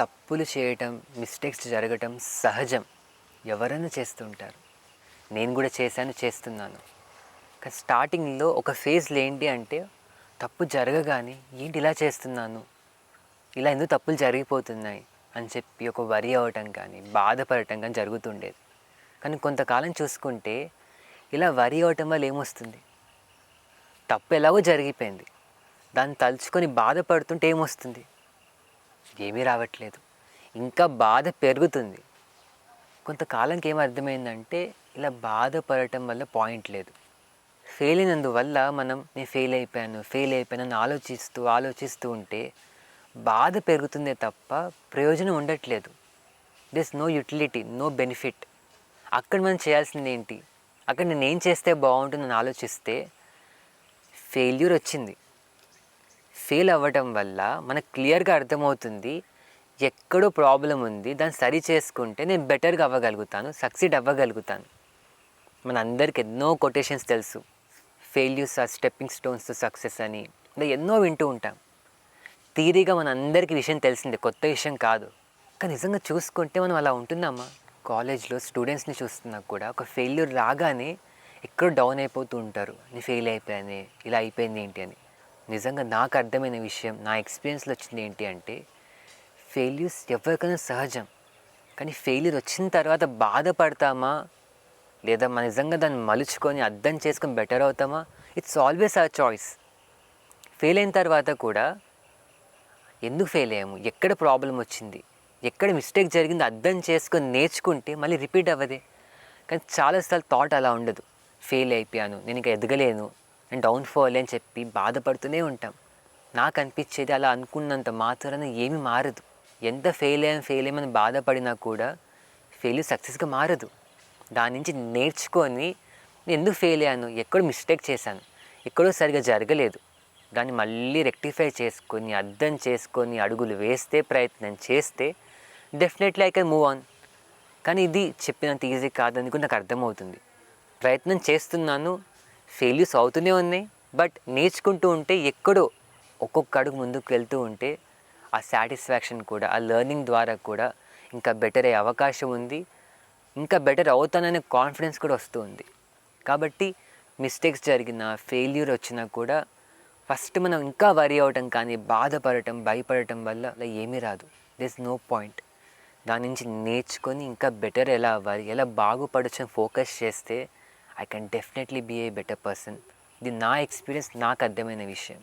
తప్పులు చేయటం మిస్టేక్స్ జరగటం సహజం. ఎవరైనా చేస్తుంటారు. నేను కూడా చేశాను చేస్తున్నాను. కానీ స్టార్టింగ్లో ఒక ఫేజ్లు ఏంటి అంటే తప్పు జరగగానే ఏంటి ఇలా చేస్తున్నాను? ఇలా ఎందుకు తప్పులు జరిగిపోతున్నాయి? అని చెప్పి ఒక వరి అవ్వటం కానీ బాధపడటం కానీ జరుగుతుండేది. కానీ కొంతకాలం చూసుకుంటే ఇలా వరి అవ్వటం వల్ల ఏమొస్తుంది? తప్పు ఎలాగో జరిగిపోయింది. దాన్ని తలుచుకొని బాధపడుతుంటే ఏమొస్తుంది? ఏమీ రావట్లేదు. ఇంకా బాధ పెరుగుతుంది. కొంతకాలంకి ఏం అర్థమైందంటే ఇలా బాధపడటం వల్ల పాయింట్ లేదు. ఫెయిల్ అయినందువల్ల మనం నేను ఫెయిల్ అయిపోయాను ఫెయిల్ అయిపోయాను ఆలోచిస్తూ ఆలోచిస్తూ ఉంటే బాధ పెరుగుతుందే తప్ప ప్రయోజనం ఉండట్లేదు. This no utility no benefit అక్కడ మనం చేయాల్సింది ఏంటి? అక్కడ నేను ఏం చేస్తే బాగుంటుందని ఆలోచిస్తే ఫెయిల్యూర్ వచ్చింది. ఫెయిల్ అవ్వటం వల్ల మనకు క్లియర్గా అర్థమవుతుంది ఎక్కడో ప్రాబ్లం ఉంది దాన్ని సరి చేసుకుంటే నేను బెటర్గా అవ్వగలుగుతాను సక్సీడ్ అవ్వగలుగుతాను. మన అందరికి ఎన్నో కొటేషన్స్ తెలుసు. Failures are stepping stones to success అని. ఇలా ఎన్నో వింటూ ఉంటాం. తీరిగా మన అందరికీ విషయం తెలిసిందే కొత్త విషయం కాదు. కానీ నిజంగా చూసుకుంటే మనం అలా ఉంటున్నామా? కాలేజ్లో స్టూడెంట్స్ని చూస్తున్నా కూడా ఒక ఫెయిల్యూర్ రాగానే ఎక్కడో డౌన్ అయిపోతూ ఉంటారు. నేను ఫెయిల్ అయిపోయాను ఇలా అయిపోయింది ఏంటి అని. నిజంగా నాకు అర్థమైన విషయం నా ఎక్స్పీరియన్స్లో వచ్చింది ఏంటి అంటే ఫెయిల్యూర్స్ ఎవరికైనా సహజం. కానీ ఫెయిల్యూర్ వచ్చిన తర్వాత బాధపడతామా? లేదా మన నిజంగా దాన్ని మలుచుకొని అర్థం చేసుకొని better అవుతామా? It's always our choice fail అయిన తర్వాత కూడా ఎందుకు ఫెయిల్ అయ్యాము? ఎక్కడ ప్రాబ్లం వచ్చింది? ఎక్కడ మిస్టేక్ జరిగింది? అర్థం చేసుకొని నేర్చుకుంటే మళ్ళీ రిపీట్ అవ్వదే. కానీ చాలాసార్లు థాట్ అలా ఉండదు. ఫెయిల్ అయిపోయాను నేను ఇంకా ఎదగలేను. డౌన్ఫాల్ అని చెప్పి బాధపడుతూనే ఉంటాం. నాకు అనిపించేది అలా అనుకున్నంత మాత్రాన ఏమి మారదు. ఎంత ఫెయిల్ అయ్యాం ఫెయిల్ అయ్యామని బాధపడినా కూడా ఫెయిల్ సక్సెస్గా మారదు. దాని నుంచి నేర్చుకొని నేను ఎందుకు ఫెయిల్ అయ్యాను? ఎక్కడో మిస్టేక్ చేశాను. ఎక్కడో సరిగా జరగలేదు. దాన్ని మళ్ళీ రెక్టిఫై చేసుకొని అర్థం చేసుకొని అడుగులు వేస్తే ప్రయత్నం చేస్తే definitely I can move on కానీ ఇది చెప్పినంత ఈజీ కాదని కూడా నాకు అర్థమవుతుంది. ప్రయత్నం చేస్తున్నాను ఫెయిల్యూస్ అవుతూనే ఉన్నాయి. బట్ నేర్చుకుంటూ ఉంటే ఎక్కడో ఒక్కొక్క అడుగు ముందుకు వెళ్తూ ఉంటే ఆ సాటిస్ఫాక్షన్ కూడా ఆ లెర్నింగ్ ద్వారా కూడా ఇంకా బెటర్ అయ్యే అవకాశం ఉంది. ఇంకా బెటర్ అవుతాననే కాన్ఫిడెన్స్ కూడా వస్తూ ఉంది. కాబట్టి మిస్టేక్స్ జరిగిన ఫెయిల్యూర్ వచ్చినా కూడా ఫస్ట్ మనం ఇంకా వరి అవటం కానీ బాధపడటం భయపడటం వల్ల అలా ఏమీ రాదు. దిస్ నో పాయింట్ దాని నుంచి నేర్చుకొని ఇంకా బెటర్ ఎలా అవ్వాలి ఎలా బాగుపడచ్చని ఫోకస్ చేస్తే I can definitely be a better person ఇది నా ఎక్స్పీరియన్స్ నాకు అర్థమైన విషయం